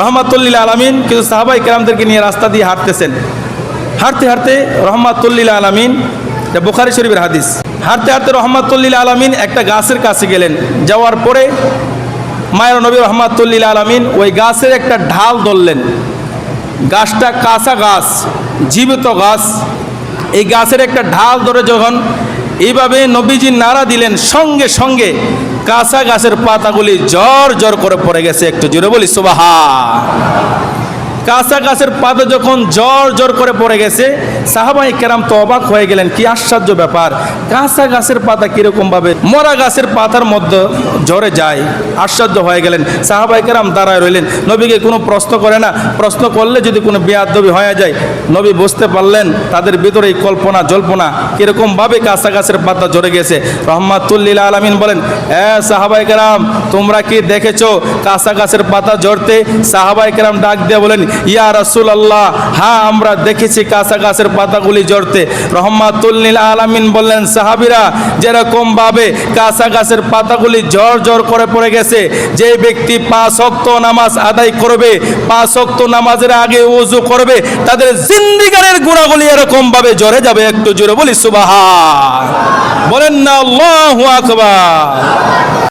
রহমাতুল্লিল আলমিন কিছু সাহাবাই কেরামদেরকে নিয়ে রাস্তা দিয়ে হাঁটতেছেন। হাঁটতে হাঁটতে রহমাতুল্লিল আলমিন, এটা বুখারি শরীফের হাদিস। হাঁটতে হাঁটতে রহমাতুল্লিল আলমিন একটা গাছের কাছে গেলেন। যাওয়ার পরে মায়ের নবী রহমাতুল্লিল আলমিন ওই গাছের একটা ঢাল ধরলেন। গাছটা কাঁচা গাছ, জীবিত গাছ। এই গাছের একটা ঢাল ধরে যখন এইভাবে নবীজি নাড়া দিলেন, সঙ্গে সঙ্গে কাঁচা গাছের পাতাগুলি জ্বর জ্বর করে পড়ে গেছে, একটু জোরে বলি সুবাহা কাঁচা গাছের পাতা যখন জ্বর জ্বর করে পড়ে গেছে, সাহাবাই কেরাম তো অবাক হয়ে গেলেন, কি আশ্চর্য ব্যাপার। কাঁচা গাছের পাতা কীরকম ভাবে? মরা গাছের পাতার মধ্যে জ্বরে যায়, আশ্চর্য হয়ে গেলেন। সাহাবাই কেরাম দাঁড়ায় রইলেন। নবীকে কোনো প্রশ্ন করে না। প্রশ্ন করলে যদি কোনো বেয়াদবি হয়ে যায়, নবী বুঝতে পারলেন, তাদের ভিতরে এই কল্পনা, জল্পনা কীরকম ভাবে কাঁচা গাছের পাতা জ্বরে গেছে। রহমাতুল্লিল আলমিন বলেন, এ সাহাবাই কেরাম, তোমরা কি দেখেছ? কাঁচা গাছের পাতা জ্বরতে সাহাবাই কেরাম ডাক দিয়ে বলেন ইয়া রাসুল আল্লাহ হ্যাঁ আমরা দেখেছি কাঁচা গাছের পাতাগুলি জ্বরতে রহমাতুল্লিল আলামিন বললেন, সাহাবিরা, যেরকম ভাবে কাঁচা গাছের পাতাগুলি জ্বর জ্বর করে পড়ে গেছে যে ব্যক্তি পাঁচ অক্ত নামাজ আদায় করবে, পাঁচ অক্ত নামাজের আগে উজু করবে, তাদের জিন্দিগারের গুণাগুলি এরকম ভাবে জ্বরে যাবে, একটু জোরে বলি সুবাহা বলেন না, আল্লাহু আকবার।